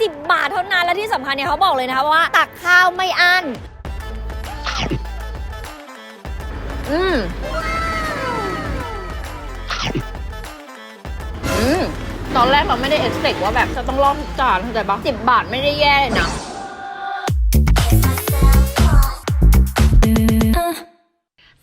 10บาทเท่านั้น และที่สำคัญเนี่ยเขาบอกเลยนะคะว่า ตักข้าวไม่อั้น อืมอืมตอนแรกเราไม่ได้เอ็กซ์เว่าแบบจะต้องลองจานเข้าใจปะสิบบาทไม่ได้แย่เลยนะ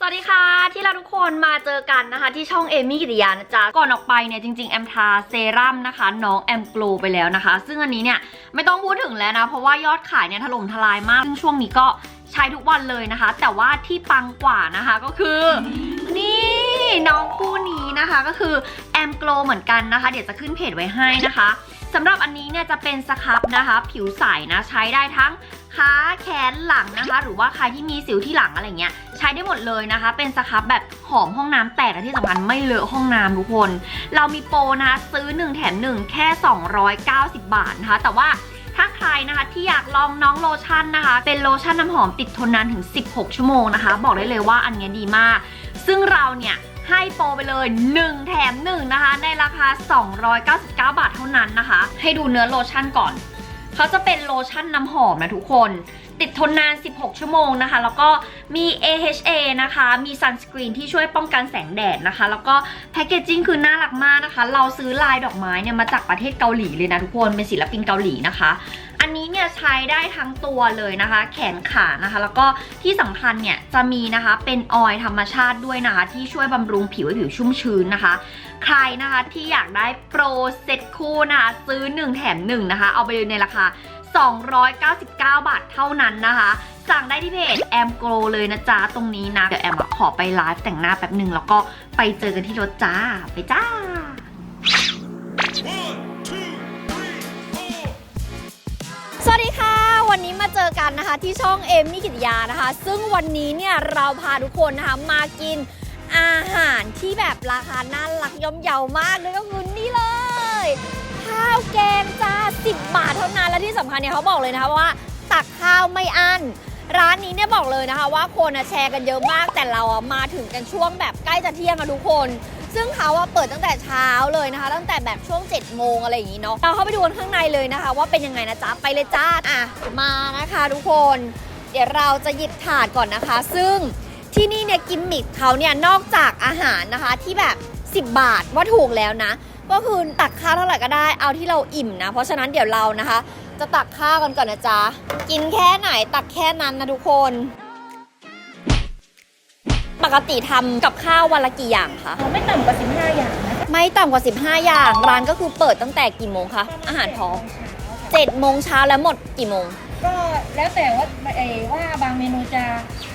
วัสดีค่ะ ที่เราทุกคนมาเจอกันนะคะ ที่ช่องเอมี่กิติยานะจ๊ะ ก่อนออกไปเนี่ยจริงๆ แอมทาเซรั่มนะคะ น้องแอมโกลไปแล้วนะคะ ซึ่งอันนี้เนี่ยไม่ต้องพูดถึงแล้วนะ เพราะว่ายอดขายเนี่ยถล่มทลายมาก ซึ่งช่วงนี้ก็ใช้ทุกวันเลยนะคะ แต่ว่าที่ปังกว่านะคะก็คือ นี่น้องคู่นี้นะคะก็คือแอมโกลเหมือนกันนะคะ เดี๋ยวจะขึ้นเพจไว้ให้นะคะ สำหรับอันนี้เนี่ยจะเป็นสครับนะคะ ผิวใสนะใช้ได้ทั้งขาแขนหลังนะคะ หรือว่าใครที่มีสิวที่หลังอะไรเงี้ยใช้ได้หมดเลยนะคะ เป็นสครับแบบหอมห้องน้ำแตกและที่สำคัญไม่เลอะห้องน้ำทุกคน เรามีโปรนะคะซื้อ 1 แถม 1 แค่ 290 บาทนะคะ แต่ว่าถ้าใครนะคะที่อยากลองน้องโลชั่นนะคะ เป็นโลชั่นน้ำหอมติดทนนานถึง 16 ชั่วโมงนะคะ บอกได้เลยว่าอันเนี้ยดีมาก ซึ่งเราเนี่ย ให้โปรไปเลย 1 แถม 1 นะคะ ในราคา 299 บาทเท่านั้นนะคะ ให้ดูเนื้อโลชั่นก่อน เขาจะเป็นโลชั่นน้ำหอมนะทุกคนติดทนนาน 16 ชั่วโมงนะคะ แล้วก็มี AHA นะคะ มีซันสกรีนที่ช่วยป้องกันแสงแดดนะคะ แล้วก็แพคเกจจิ้งคือน่ารักมากนะคะ เราซื้อลายดอกไม้เนี่ยมาจากประเทศเกาหลีเลยนะทุกคน เป็นศิลปินเกาหลีนะคะ นนี้เนี่ยใช้ได้ทั้งตัวเลยนะคะ แขนขานะคะ แล้วก็ที่สำคัญเนี่ยจะมีนะคะเป็นออยล์ธรรมชาติด้วยนะคะ ที่ช่วยบำรุงผิวให้ผิวชุ่มชื้นนะคะ ใครนะคะที่อยากได้โปรเซ็ตคู่นะคะซื้อ 1 แถม 1 นะคะ เอาไปเลยในราคา 299 บาทเท่านั้นนะคะสั่งได้ที่เพจแอมโกลเลยนะจ๊ะ ตรงนี้นะ เดี๋ยวแอมขอไปไลฟ์แต่งหน้าแป๊บหนึ่งแล้วก็ไปเจอกันที่รถจ้า ไปจ้า วันนี้มาเจอกันนะคะที่ช่องเอมมี่กิตยานะคะ ซึ่งวันนี้เนี่ยเราพาทุกคนนะคะมากินอาหารที่แบบราคาน่ารักย่อมเยาวมากเลยก็คือนี่เลย ข้าวแกงจ้า10 บาทเท่านั้นและที่สำคัญเนี่ยเขาบอกเลยนะคะว่า ตักข้าวไม่อั้นร้านนี้เนี่ยบอกเลยนะคะว่าคนแชร์กันเยอะมากแต่เราอะมาถึงกันช่วงแบบใกล้จะเที่ยงอะทุกคน ซึ่งเขาอะเปิดตั้งแต่เช้าเลยนะคะ ตั้งแต่แบบช่วง7จ็ดโมงอะไรอย่างนี้เนาะเราเข้าไปดูกันข้างในเลยนะคะ ว่าเป็นยังไงนะจ๊ะ ไปเลยจ้าอะมานะคะทุกคน เดี๋ยวเราจะหยิบถาดก่อนนะคะ ซึ่งที่นี่เนี่ยกิมมิคเขาเนี่ยนอกจากอาหารนะคะที่แบบ 10 บาทว่าถูกแล้วนะก็คือตักข้าวเท่าไหร่ก็ได้เอาที่เราอิ่มนะ เพราะฉะนั้นเดี๋ยวเรานะคะ จะตักข้าวกันก่อนนะจ๊ะ กินแค่ไหนตักแค่นั้นนะทุกคน ปกติทำกับข้าววันละกี่อย่างคะ ไม่ต่ำกว่า 15 อย่างนะไม่ต่ำกว่า 15 อย่าง ร้านก็คือเปิดตั้งแต่กี่โมงคะ อาหารพร้อม7โมงเช้าแล้วหมดกี่โมง ก็แล้วแต่ว่าเออว่าบางเมนูจะ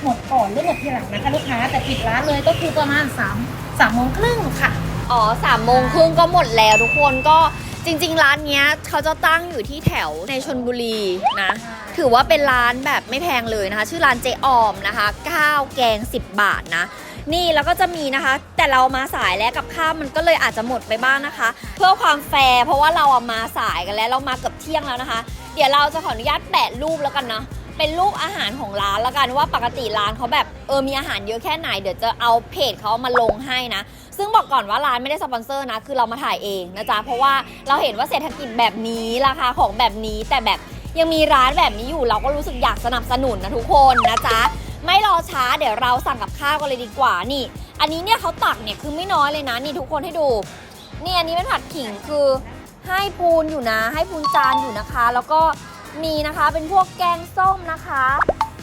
หมดก่อนหรือหมดทีหลังนะคะลูกค้าแต่ปิดร้านเลยก็คือประมาณ3 3โมงครึ่งค่ะ อ๋อสามโมงครึ่งก็หมดแล้วทุกคนก็จริง ๆ ร้านเนี้ยเขาจะตั้งอยู่ที่แถวในชนบุรีนะ ถือว่าเป็นร้านแบบไม่แพงเลยนะคะ ชื่อร้านเจออมนะคะข้าวแกง 10 บาทนะ นี่แล้วก็จะมีนะคะ แต่เรามาสายแล้วกับข้าวมันก็เลยอาจจะหมดไปบ้างนะคะ เพื่อความแฟร์เพราะว่าเราอะมาสายกันแล้วเรามาเกือบเที่ยงแล้วนะคะ เดี๋ยวเราจะขออนุญาตแปะรูปแล้วกันนะเป็นรูปอาหารของร้านแล้วกันว่าปกติร้านเขาแบบเออมีอาหารเยอะแค่ไหนเดี๋ยวจะเอาเพจเขามาลงให้นะ ซึ่งบอกก่อนว่าร้านไม่ได้สปอนเซอร์นะ คือเรามาถ่ายเองนะจ๊ะเพราะว่าเราเห็นว่าเศรษฐกิจแบบนี้ราคาของแบบนี้แต่แบบ ยังมีร้านแบบนี้อยู่เราก็รู้สึกอยากสนับสนุนนะทุกคนนะจ๊ะไม่รอช้าเดี๋ยวเราสั่งกับข้าวกันเลยดีกว่านี่ อันนี้เนี่ยเขาตักเนี่ยคือไม่น้อยเลยนะนี่ทุกคนให้ดูนี่อันนี้เป็นผัดขิงคือให้พูนอยู่นะ ให้พูนจานอยู่นะคะ แล้วก็มีนะคะเป็นพวกแกงส้มนะคะ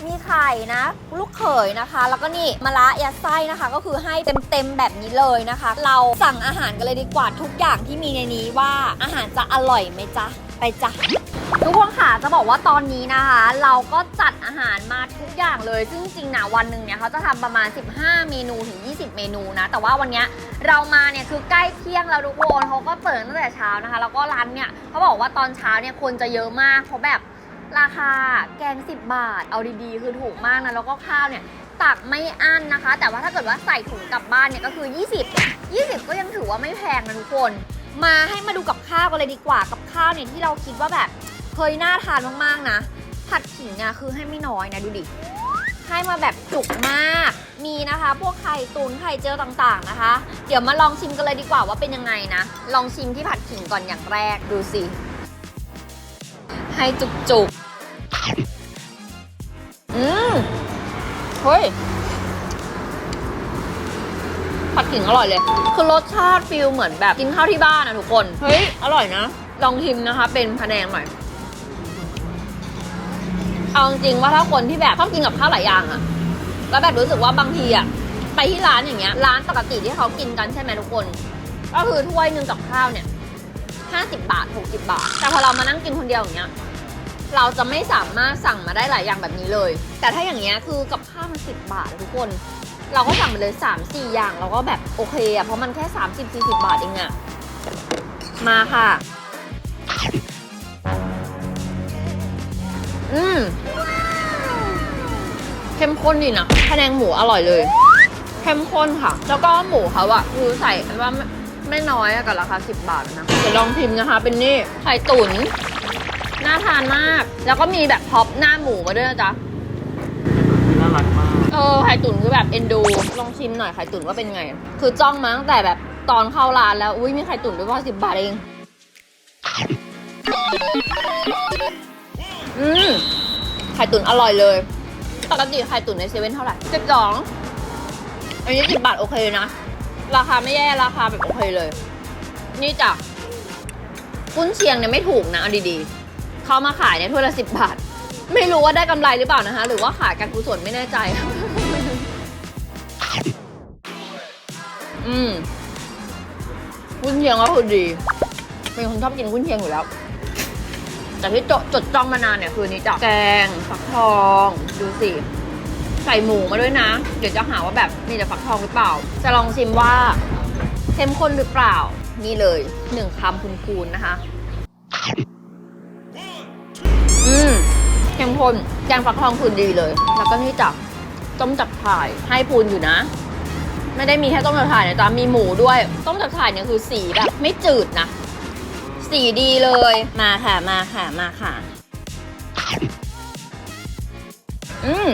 มีไข่นะ ลูกเขยนะคะ แล้วก็นี่มะระยัดไส้นะคะ ก็คือให้เต็มๆแบบนี้เลยนะคะ เราสั่งอาหารกันเลยดีกว่าทุกอย่างที่มีในนี้ว่าอาหารจะอร่อยไหมจ๊ะ ไปจ้ะทุกคนค่ะจะบอกว่าตอนนี้นะคะ เราก็จัดอาหารมาทุกอย่างเลย ซึ่งจริงๆนะวันหนึ่งเนี่ยเขาจะทำประมาณ 15 เมนูถึง 20 เมนูนะ แต่ว่าวันเนี้ยเรามาเนี่ยคือใกล้เที่ยงแล้วทุกคนเขาก็เปิดตั้งแต่เช้านะคะ แล้วก็ร้านเนี่ยเขาบอกว่าตอนเช้าเนี่ยคนจะเยอะมาก เพราะแบบราคาแกง 10 บาท เอาดีๆ คือถูกมากนะ แล้วก็ข้าวเนี่ยตักไม่อั้นนะคะ แต่ว่าถ้าเกิดว่าใส่ถุงกลับบ้านเนี่ยก็คือ 20 20 ก็ยังถือว่าไม่แพงนะทุกคน มาให้มาดูกับข้าวกันเลยดีกว่ากับข้าวเนี่ยที่เราคิดว่าแบบเคยน่าทานมากๆนะ ผัดขิงเนี่ยคือให้ไม่น้อยนะดูดิให้มาแบบจุกมาก มีนะคะ พวกไข่ตุนไข่เจียวต่างๆนะคะ เดี๋ยวมาลองชิมกันเลยดีกว่าว่าเป็นยังไงนะ ลองชิมที่ผัดขิงก่อนอย่างแรกดูสิให้จุกๆอืมเฮ้ย ผัดขิงอร่อยเลย คือรสชาติฟิลเหมือนแบบกินข้าวที่บ้านนะทุกคน เฮ้ย อร่อยนะ ลองชิมนะคะ เป็นพะแนงหน่อย เอาจริงๆว่าถ้าคนที่แบบชอบกินกับข้าวหลายอย่างอะแล้วแบบรู้สึกว่าบางทีอะไปที่ร้านอย่างเงี้ย ร้านปกติที่เขากินกันใช่ไหมทุกคน ก็คือถ้วยหนึ่งกับข้าวเนี่ยห้าสิบบาทหกสิบาท แต่พอเรามานั่งกินคนเดียวอย่างเงี้ยเราจะไม่สามารถสั่งมาได้หลายอย่างแบบนี้เลย แต่ถ้าอย่างเงี้ยคือกับข้าวมันสิบบาทอะทุกคน เราก็สั่งไปเลย 3 4 อย่างเราก็แบบโอเคอะเพราะมันแค่ 30 40 บาทเองอะมาค่ะ อืมเข้มข้นดีนะพะแนงหมูอร่อยเลยเข้มข้นค่ะ แล้วก็หมูเขาอะคือใส่ว่าไม่ไม่น้อยกับราคา 10 บาทนะเดี๋ยวลองพิมพ์นะคะ เป็นนี่ไข่ตุ๋นน่าทานมาก แล้วก็มีแบบพ็อปหน้าหมูมาด้วยนะจ๊ะน่ารักม ออไข่ตุ๋นคือแบบเอ็นดู ลองชิมหน่อยไข่ตุ๋นว่าเป็นไง คือจ้องมาตั้งแต่แบบตอนเข้าร้านแล้ว อุ้ยมีไข่ตุ๋นด้วยว่าสิบบาทเอง อืมไข่ตุ๋นอร่อยเลย ปกติไข่ตุ๋นในเซเว่นเท่าไหร่สิบสองอันนี้สิบบาทโอเคนะ ราคาไม่แย่ราคาแบบโอเคเลย นี่จ้ะกุ้นเชียงเนี่ยไม่ถูกนะเอาดีๆ เขามาขายเนี่ยถ้วยละสิบบาท ไม่รู้ว่าได้กำไรหรือเปล่านะคะ หรือว่าขายการกุศลไม่แน่ใจ อืมกุ้นเชียงก็คือดีเป็นคนชอบกินกุ้นเชียงอยู่แล้ว แต่ที่จดจดจ้องมานานเนี่ยคือนี้จ้ะแกงฟักทองดูสิใส่หมูมาด้วยนะ เดี๋ยวจะหาว่าแบบมีแต่ฟักทองหรือเปล่า จะลองชิมว่าเข้มข้นหรือเปล่า นี่เลยหนึ่งคำคูณๆนะคะ เข้มข้นแกงฟักทองคือดีเลย แล้วก็นี่จับต้มจับถ่ายให้พูนอยู่นะ ไม่ได้มีแค่ต้มจับถ่ายนะจ๊ะมีหมูด้วย ต้มจับถ่ายเนี่ยคือสีแบบไม่จืดนะ สีดีเลย มาค่ะมาค่ะมาค่ะ อืม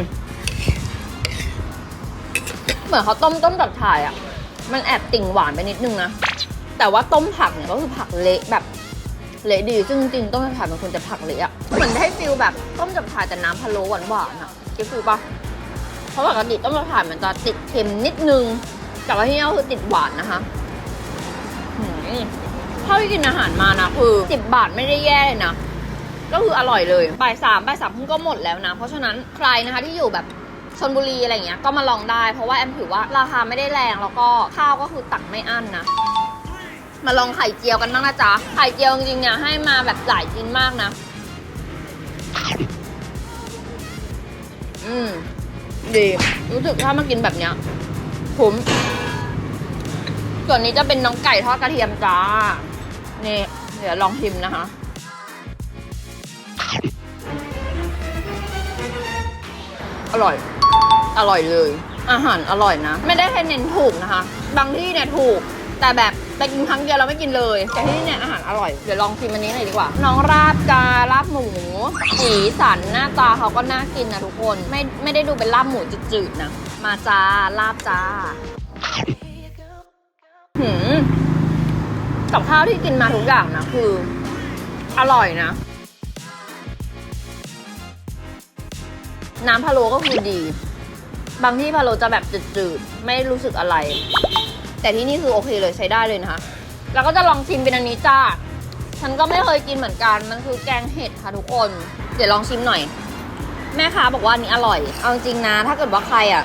เหมือนเขาต้มต้มจับถ่ายอะ่ะ มันแอบติ่งหวานไปนิดนึงนะ แต่ว่าต้มผักเนี่ยก็คือผักเละแบบ เละดีซึ่งจริงๆต้มจับฉ่ายมันควรจะผักเละอะเหมือนได้ฟิลแบบต้มจับฉ่ายแต่น้ำพะโล้หวานๆอะคิดฟิลปะเพราะปกติต้มจับฉ่ายมันจะติดเค็มนิดนึงแต่ว่าที่นี่ก็คือติดหวานนะคะเท่าที่กินอาหารมานะคือสิบบาทไม่ได้แย่เลยนะก็คืออร่อยเลยบ่ายสามบ่ายสามเพิ่งก็หมดแล้วนะ เพราะฉะนั้นใครนะคะที่อยู่แบบชนบุรีอะไรเงี้ยก็มาลองได้ เพราะว่าแอมถือว่าราคาไม่ได้แรงแล้วก็ข้าวก็คือตักไม่อั้นนะ มาลองไข่เจียวกันบ้างนะจ๊ะ ไข่เจียวจริงๆเนี่ยให้มาแบบหลายชิ้นมากนะ อืม ดี รู้สึกถ้ามากินแบบเนี้ยคุ้มส่วนนี้จะเป็นน้องไก่ทอดกระเทียมจ้า นี่ เดี๋ยวลองชิมนะคะ อร่อย อร่อยเลย อาหารอร่อยนะ ไม่ได้แค่เน้นถูกนะคะ บางที่เนี่ยถูก แต่แบบ ไปกินครั้งเดียวเราไม่กินเลย แต่ที่นี่เนี่ยอาหารอร่อย เดี๋ยวลองชิมอันนี้หน่อยดีกว่า น้องราบจ้าลาบหมูสีสันหน้าตาเขาก็น่ากินนะทุกคน ไม่ไม่ได้ดูเป็นลาบหมูจืดๆนะ มาจ้าลาบจ้าหืมกับข้าวที่กินมาทุกอย่างนะคือ อร่อยนะ น้ำพะโล้ก็คือดี บางที่พะโล้จะแบบจืดๆ ไม่รู้สึกอะไร แต่ที่นี่คือโอเคเลยใช้ได้เลยนะคะแล้วก็จะลองชิมเป็นอันนี้จ้าฉันก็ไม่เคยกินเหมือนกันมันคือแกงเห็ดค่ะทุกคน เดี๋ยวลองชิมหน่อย แม่ค้าบอกว่าอันนี้อร่อย เอาจริงนะ ถ้าเกิดว่าใครอะ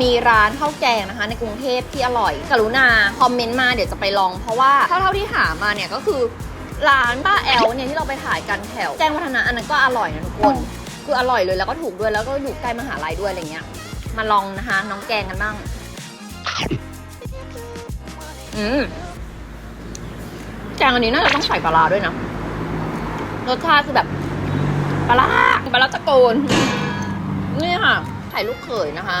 มีร้านข้าวแกงนะคะ ในกรุงเทพที่อร่อย กรุณาคอมเมนต์มาเดี๋ยวจะไปลอง เพราะว่าเท่าเท่าที่หามาเนี่ยก็คือร้านป้าแอลเนี่ยที่เราไปถ่ายกันแถวแจ้งวัฒนะอันนั้นก็อร่อยนะทุกคนคืออร่อยเลยแล้วก็ถูกด้วยแล้วก็อยู่ใกล้มหาลัยด้วยอะไรเงี้ยมาลองนะคะน้องแกงกันบ้าง อืมแกงอันนี้น่าจะต้องใส่ปลาด้วยนะ รสชาติคือแบบปลาร้าปลาตะโกน นี่ค่ะไข่ลูกเขยนะคะ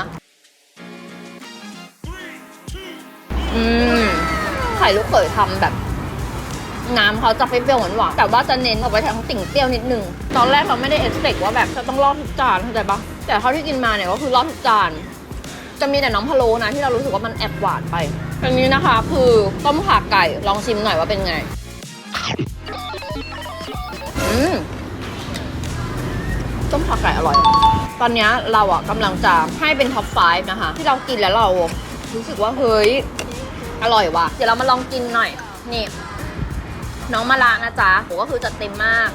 อืม ไข่ลูกเขยทำแบบ น้ำเขาจะเปรี้ยวหวานๆแต่ว่าจะเน้นออกไปทางติ่งเปรี้ยวนิดนึง ตอนแรกเราไม่ได้เอ็กซ์เพว่าแบบจะต้องรอดทุกจานเข้าใจปะแต่เท่าที่กินมาเนี่ยก็คือรอดทุกจาน จะมีแต่น้องพะโล้นะที่เรารู้สึกว่ามันแอบหวานไปอันนี้นะคะ คือต้มข่าไก่ลองชิมหน่อยว่าเป็นไง อืมต้มขาไก่อร่อย ตอนนี้เราอะกำลังจะให้เป็นท็อป5นะคะ ที่เรากินแล้วเรารู้สึกว่าเฮ้ยอร่อยว่ะ เดี๋ยวเรามาลองกินหน่อย นี่ น้องมะระนะจ๊ะผมก็คือจะเต็มมาก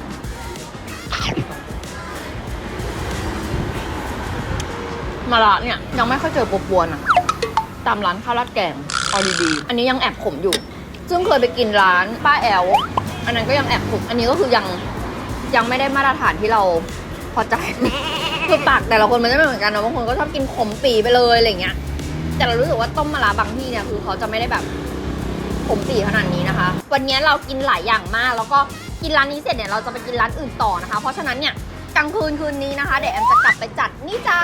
มะระเนี่ยยังไม่ค่อยเจอปัวปวนๆอะตามร้านข้าวราดแกงเอาดีๆอันนี้ยังแอบขมอยู่ ซึ่งเคยไปกินร้านป้าแอลอันนั้นก็ยังแอบขมอันนี้ก็คือยังยังไม่ได้มาตรฐานที่เราพอใจคือปากแต่ละคนมันจะไม่เหมือนกันนะบางคนก็ชอบกินขมปีไปเลยอะไรเงี้ย แต่เรารู้สึกว่าต้มมะระบางที่เนี่ยคือเขาจะไม่ได้แบบขมปีขนาดนี้นะคะ วันนี้เรากินหลายอย่างมาก แล้วก็กินร้านนี้เสร็จเนี่ยเราจะไปกินร้านอื่นต่อนะคะ เพราะฉะนั้นเนี่ย ลางคืนคืนนี้นะคะ เดี๋ยวแอมจะกลับไปจัดนี่จ้า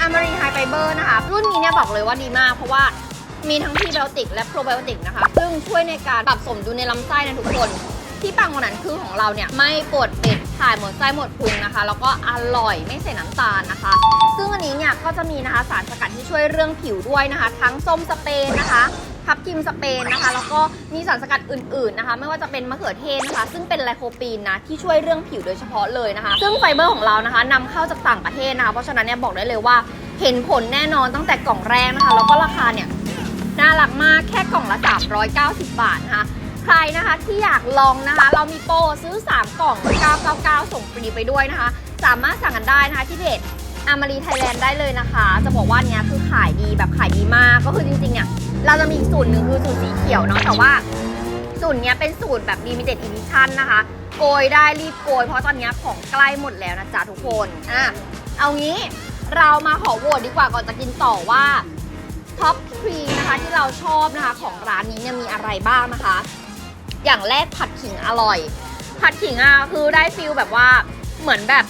อามารีไฮไฟเบอร์นะคะ รุ่นนี้เนี่ยบอกเลยว่าดีมากเพราะว่ามีทั้งพรีไบโอติกและโปรไบโอติกนะคะ ซึ่งช่วยในการปรับสมดุลในลำไส้นะทุกคน ที่ปังกว่านั้นคือของเราเนี่ย ไม่ปวดเป็ดถ่ายหมดไส้หมดพุงนะคะ แล้วก็อร่อยไม่ใส่น้ำตาลนะคะ ซึ่งอันนี้เนี่ยก็จะมีนะคะสารสกัดที่ช่วยเรื่องผิวด้วยนะคะ ทั้งส้มสเปนนะคะ ทับทิมสเปนนะคะ แล้วก็มีสารสกัดอื่นๆนะคะ ไม่ว่าจะเป็นมะเขือเทศนะคะ ซึ่งเป็นไลโคปีนนะที่ช่วยเรื่องผิวโดยเฉพาะเลยนะคะ ซึ่งไฟเบอร์ของเรานะคะนำเข้าจากต่างประเทศนะคะเพราะฉะนั้นเนี่ยบอกได้เลยว่าเห็นผลแน่นอนตั้งแต่กล่องแรกนะคะแล้วก็ราคาเนี่ยน่ารักมากแค่กล่องละ 390 บาทนะคะใครนะคะที่อยากลองนะคะ เรามีโปรซื้อ 3 กล่อง 999 ส่งฟรีไปด้วยนะคะ สามารถสั่งกันได้นะคะที่เพจอามารีไทยแลนด์ได้เลยนะคะ จะบอกว่าเนี้ยคือขายดีแบบขายดีมาก ก็คือจริงๆเนี่ย เราจะมีอีกสูตรหนึ่งคือสูตรสีเขียวเนาะแต่ว่าสูตรเนี้ยเป็นสูตรแบบ limited edition นะคะ โกยได้รีบโกย เพราะตอนเนี้ยของใกล้หมดแล้วนะจ๊ะทุกคนอะเอางี้เรามาขอโหวตดีกว่าก่อนจะกินต่อว่าท็อปทรีนะคะที่เราชอบนะคะของร้านนี้เนี่ยมีอะไรบ้างนะคะ อย่างแรกผัดขิงอร่อย ผัดขิงอะคือได้ฟิลแบบว่าเหมือนแบบ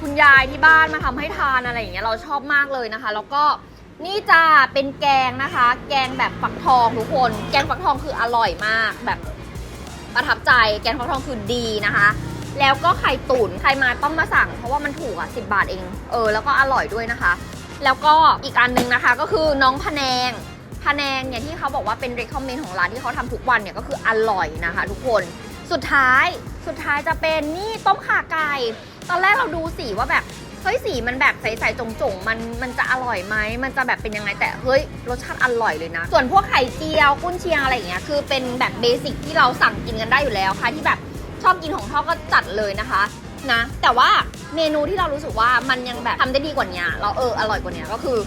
คุณยายที่บ้านมาทำให้ทานอะไรอย่างเงี้ยเราชอบมากเลยนะคะ แล้วก็ นี่จะเป็นแกงนะคะ แกงแบบฝักทองทุกคน แกงฝักทองคืออร่อยมากแบบประทับใจ แกงฝักทองคือดีนะคะ แล้วก็ไข่ตุ๋นใครมาต้องมาสั่ง เพราะว่ามันถูกอะสิบาทเอง เออ แล้วก็อร่อยด้วยนะคะ แล้วก็อีกอันนึงนะคะ ก็คือน้องพะแนงพะแนงเนี่ยที่เขาบอกว่าเป็น recommend ของร้านที่เขาทำทุกวันเนี่ยก็คืออร่อยนะคะ ทุกคน สุดท้าย สุดท้ายจะเป็นนี่ต้มข่าไก่ ตอนแรกเราดูสีว่าแบบ เฮ้ยสีมันแบบใสๆจงๆมันมันจะอร่อยไหมมันจะแบบเป็นยังไงแต่เฮ้ยรสชาติอร่อยเลยนะ ส่วนพวกไข่เจียวกุ้นเชียงอะไรอย่างเงี้ยคือเป็นแบบเบสิกที่เราสั่งกินกันได้อยู่แล้วใครที่แบบชอบกินของทอดก็จัดเลยนะคะนะแต่ว่าเมนูที่เรารู้สึกว่ามันยังแบบทำได้ดีกว่านี้เราเอออร่อยกว่านี้ก็คือ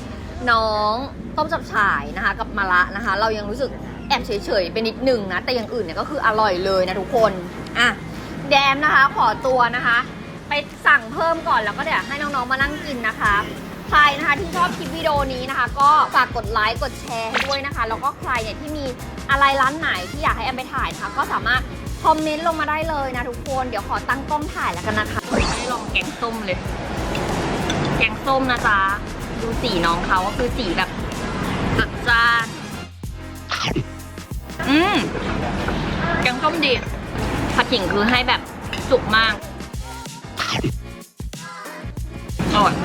น้องต้มจับฉ่ายนะคะ กับมะระนะคะ เรายังรู้สึกแอบเฉยๆไปนิดนึงนะแต่อย่างอื่นเนี่ยก็คืออร่อยเลยนะทุกคนอะแดมนะคะขอตัวนะคะ ไปสั่งเพิ่มก่อนแล้วก็เดี๋ยวให้น้องๆมานั่งกินนะคะ ใครนะคะที่ชอบคลิปวิดีโอนี้นะคะ ก็ฝากกดไลค์กดแชร์ให้ด้วยนะคะ แล้วก็ใครเนี่ยที่มีอะไรร้านไหนที่อยากให้แอมไปถ่ายนะคะก็สามารถคอมเมนต์ลงมาได้เลยนะทุกคน เดี๋ยวขอตั้งกล้องถ่ายแล้วกันนะคะไม่ลองแกงส้มเลย แกงส้มนะจ๊ะ ดูสีน้องเขาก็คือสีแบบจัดจ้าน อืมแกงส้มดีผัดขิงคือให้แบบจุกมาก อร่อย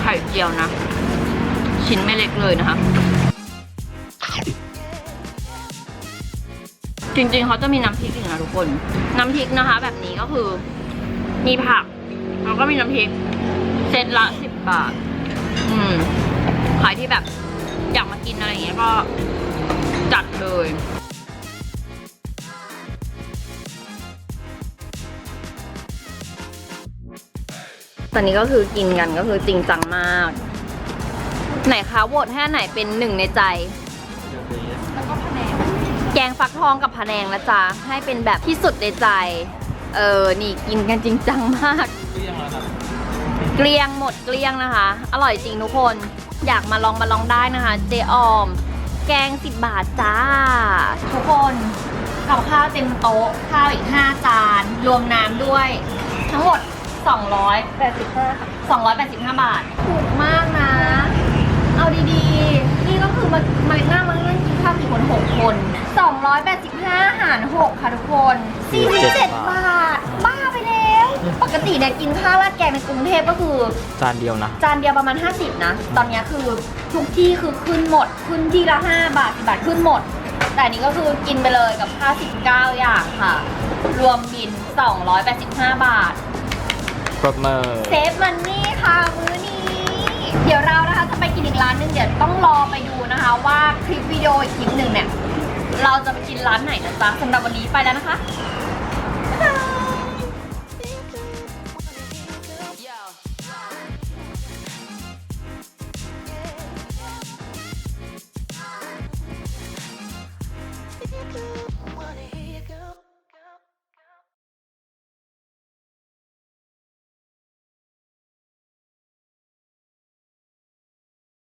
ไข่เจียวนะ ชิ้นไม่เล็กเลยนะคะ จริงๆเขาจะมีน้ำพริกอีกนะทุกคน น้ำพริกนะคะ แบบนี้ก็คือ มีผัก แล้วก็มีน้ำพริก เซตละสิบบาท อืม ใครที่แบบอยากมากินอะไรอย่างเงี้ยก็จัดเลย ตอนนี้ก็คือกินกันก็คือจริงจังมาก ไหนคะโหวตให้อันไหนเป็นหนึ่งในใจแล้วก็พะแนงแกงฟักทองกับผะแนงนะจ๊ะ ให้เป็นแบบที่สุดในใจ เออ นี่กินกันจริงจังมากเรียงแล้วนะเกลี้ยงหมดเกลี้ยงนะคะ อร่อยจริงทุกคน อยากมาลองมาลองได้นะคะ เจออม แกง10บาทจ้า ทุกคนกับข้าวเต็มโต๊ะข้าวอีก 5 จาน รวมน้ำด้วย ทั้งหมด 200แปดสิบห้าค่ะ285 บาท ถูกมากนะ เอาดีๆ นี่ก็คือมามาหน้ามานั่งกินข้าวกี่คน 6 คน 285 หาร 6 ค่ะทุกคน 47 บาท บ้าไปแล้ว ปกติเนี่ยกินข้าวราดแกงในกรุงเทพก็คือ จานเดียวนะ จานเดียวประมาณ 50 นะ ตอนเนี้ยคือทุกที่คือขึ้นหมด ขึ้นที่ละ 5 บาท10บาทขึ้นหมด แต่อันนี้ก็คือกินไปเลยกับข้าว19 อย่างค่ะ รวมบิน 285 บาท ปรบมือเซฟมันนี่ค่ะมื้อนี้ เดี๋ยวเรานะคะจะไปกินอีกร้านหนึงเดี๋ยวต้องรอไปดูนะคะ ว่าคลิปวิดีโออีกคลิปหนึ่งเนี่ย เราจะไปกินร้านไหนนะจ๊ะสำหรับวันนี้ไปแล้วนะคะ